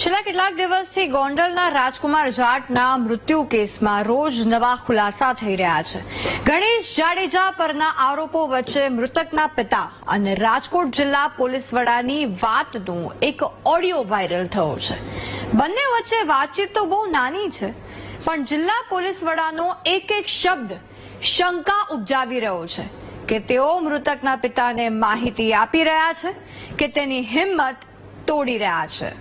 છેલ્લા કેટલાક દિવસથી ગોંડલના રાજકુમાર જાટના મૃત્યુ કેસમાં રોજ નવા ખુલાસા થઈ રહ્યા છે. ગણેશ જાડેજા પરના આરોપો વચ્ચે મૃતકના પિતા અને રાજકોટ જિલ્લા પોલીસ વડાની વાતનો એક ઓડિયો વાયરલ થયો છે. બંને વચ્ચે વાતચીત તો બહુ નાની છે, પણ જિલ્લા પોલીસ વડાનો એક એક શબ્દ શંકા ઉપજાવી રહ્યો છે કે તેઓ મૃતકના પિતાને માહિતી આપી રહ્યા છે કે તેની હિંમત તોડી રહ્યા છે.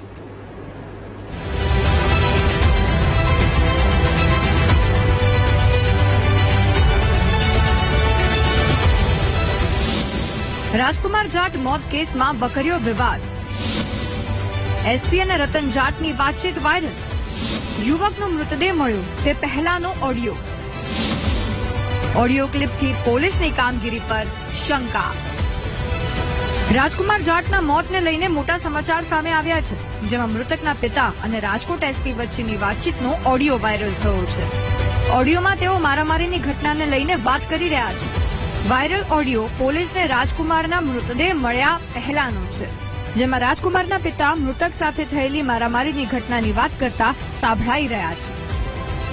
રાજકુમાર જાટ મોત કેસમાં બકરીઓ વિવાદ. એસપી અને રતન જાટની વાતચીત વાયરલ. યુવકનો મૃતદેહ મળ્યો, તે પહેલાનો ઓડિયો. ઓડિયો ક્લિપથી પોલીસની કામગીરી પર શંકા. રાજકુમાર જાટના મોતને લઈને મોટા સમાચાર સામે આવ્યા છે, જેમાં મૃતકના પિતા અને રાજકોટ એસપી વચ્ચેની વાતચીતનો ઓડિયો વાયરલ થયો છે. ઓડિયોમાં તેઓ મારામારીની ઘટનાને લઈને વાત કરી રહ્યા છે. વાયરલ ઓડિયો પોલીસને રાજકુમારના મૃતદેહ મળ્યા પહેલાનો છે. જેમાં રાજકુમારના પિતા મૃતક સાથે થયેલી મારામારીની ઘટનાની વાત કરતા સાંભળાઈ રહ્યા છે.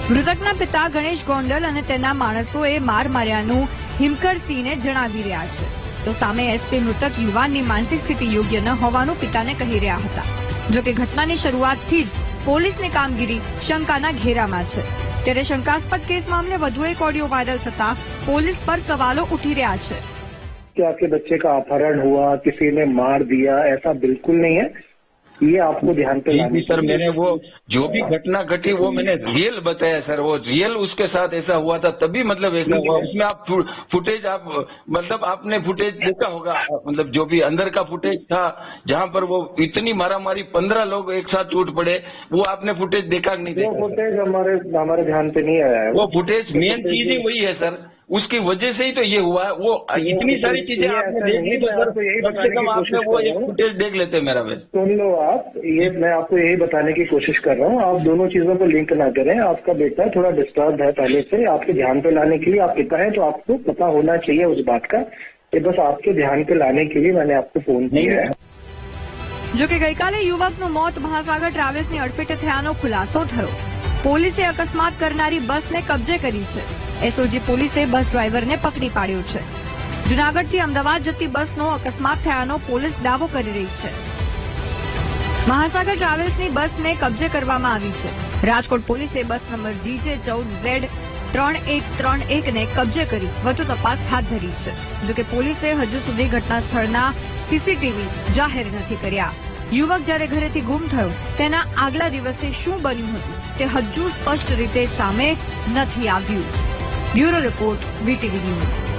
મૃતકના પિતા ગણેશ ગોંડલ અને તેના માણસોએ માર માર્યાનું હિમકરસિંહને જણાવી રહ્યા છે. તો સામે એસપી મૃતક યુવાનની માનસિક સ્થિતિ યોગ્ય ન હોવાનું પિતાને કહી રહ્યા હતા. જો કે ઘટનાની શરૂઆતથી જ પોલીસની કામગીરી શંકાના ઘેરામાં છે. ત્યારે શંકાસ્પદ કેસ મામલે વધુ એક ઓડિયો વાયરલ થતા પોલીસ પર સવાલો ઉઠી રહ્યા છે कि आपके बच्चे का अपहरण हुआ किसी ने मार दिया ऐसा बिल्कुल नहीं है ये आपको ध्यान पे जी लाना सर मैंने वो जो भी घटना घटी वो मैंने रियल बताया सर वो रियल उसके साथ ऐसा हुआ था तभी मतलब ऐसा हुआ। उसमें आप फुटेज आप मतलब आपने फुटेज देखा होगा मतलब जो भी अंदर का फुटेज था जहाँ पर वो इतनी मारामारी पंद्रह लोग एक साथ टूट पड़े वो आपने फुटेज देखा नहीं वो फुटेज हमारे हमारे ध्यान पे नहीं आया है। वो फुटेज मेन चीज़ ही वही है सर। उसकी वजह से ही तो ये हुआ है वो इतनी सारी चीजें ये आपने ऐसा देख नहीं ली तो है, सर आपको यही कम से बताने कम की आपने कोशिश वो कर एक रहा हूँ। फुटेज देख लेते मेरा बस सुन लो आप ये मैं आपको यही बताने की कोशिश कर रहा हूँ आप दोनों चीजों को लिंक ना करें आपका बेटा थोड़ा डिस्टर्ब है पहले से आपके ध्यान पे लाने के लिए आप पिता है तो आपको पता होना चाहिए उस बात का ये बस आपके ध्यान पे लाने के लिए मैंने आपको फोन किया है જો કે ગઈકાલે યુવકનું મોત મહાસાગર ટ્રાવેલ્સની અડફેટે થયાનો ખુલાસો થયો પોલીસે અકસ્માત કરનારી બસને કબજે કરી છે. એસઓજી પોલીસે બસ ડ્રાઈવરને પકડી પાડ્યો છે. જુનાગઢથી અમદાવાદ જતી બસનો અકસ્માત થયાનો પોલીસ દાવો કરી રહી છે. મહાસાગર ટ્રાવેલ્સની બસને કબજે કરવામાં આવી છે. રાજકોટ પોલીસે બસ નંબર જીજે ચૌદ ઝેડ ત્રણ એક ત્રણ એકને કબજે કરી વધુ તપાસ હાથ ધરી છે. જોકે પોલીસે હજુ સુધી ઘટના સ્થળના સીસીટીવી જાહેર નથી કર્યા. યુવક જ્યારે ઘરેથી ગુમ થયો, તેના આગલા દિવસે શું બન્યું હતું તે હજુ સ્પષ્ટ રીતે સામે નથી આવ્યું. Bureau report, VTV news.